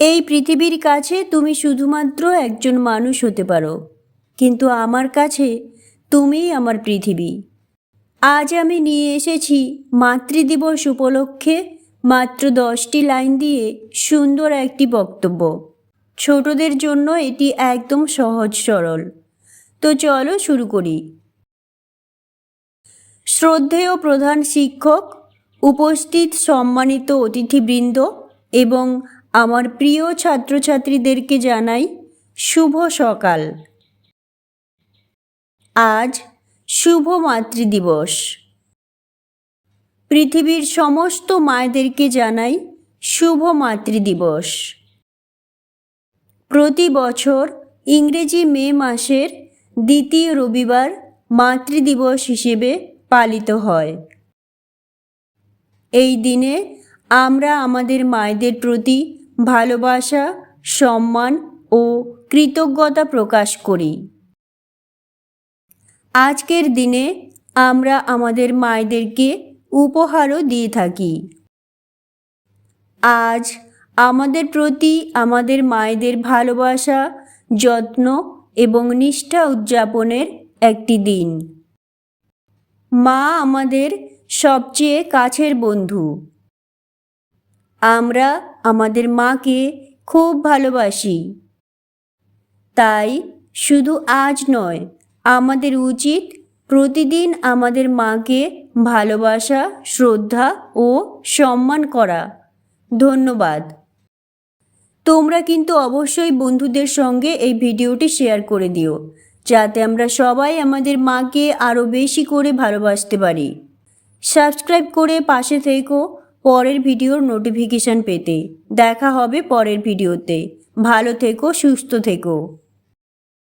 এই পৃথিবীর কাছে তুমি শুধুমাত্র একজন মানুষ হতে পারো। কিন্তু আমার কাছে তুমিই আমার পৃথিবী। আজ আমি নিয়ে এসেছি মাতৃদিবস উপলক্ষে মাত্র দশটি লাইন দিয়ে সুন্দর একটি বক্তব্য। ছোটদের জন্য এটি একদম সহজ সরল। তো চলো শুরু করি। শ্রদ্ধেয় প্রধান শিক্ষক, উপস্থিত সম্মানিত অতিথিবৃন্দ এবং আমার প্রিয় ছাত্রছাত্রীদেরকে জানাই শুভ সকাল। আজ শুভ মাতৃদিবস। পৃথিবীর সমস্ত মায়েদেরকে জানাই শুভ মাতৃদিবস। প্রতি বছর ইংরেজি মে মাসের দ্বিতীয় রবিবার মাতৃদিবস হিসেবে পালিত হয়। এই দিনে আমরা আমাদের মায়েদের প্রতি ভালোবাসা, সম্মান ও কৃতজ্ঞতা প্রকাশ করি। আজকের দিনে আমরা আমাদের মায়েদেরকে উপহারও দিয়ে থাকি। আজ আমাদের প্রতি আমাদের মায়েদের ভালোবাসা, যত্ন এবং নিষ্ঠা উদযাপনের একটি দিন। মা আমাদের সবচেয়ে কাছের বন্ধু। আমরা আমাদের মাকে খুব ভালোবাসি। তাই শুধু আজ নয়, আমাদের উচিত প্রতিদিন আমাদের মাকে ভালোবাসা, শ্রদ্ধা ও সম্মান করা। ধন্যবাদ। তোমরা কিন্তু অবশ্যই বন্ধুদের সঙ্গে এই ভিডিওটি শেয়ার করে দিও, যাতে আমরা সবাই আমাদের মাকে আরও বেশি করে ভালোবাসতে পারি। সাবস্ক্রাইব করে পাশে থেকো পরের ভিডিওর নোটিফিকেশান পেতে। দেখা হবে পরের ভিডিওতে। ভালো থেকো সুস্থ থেকো।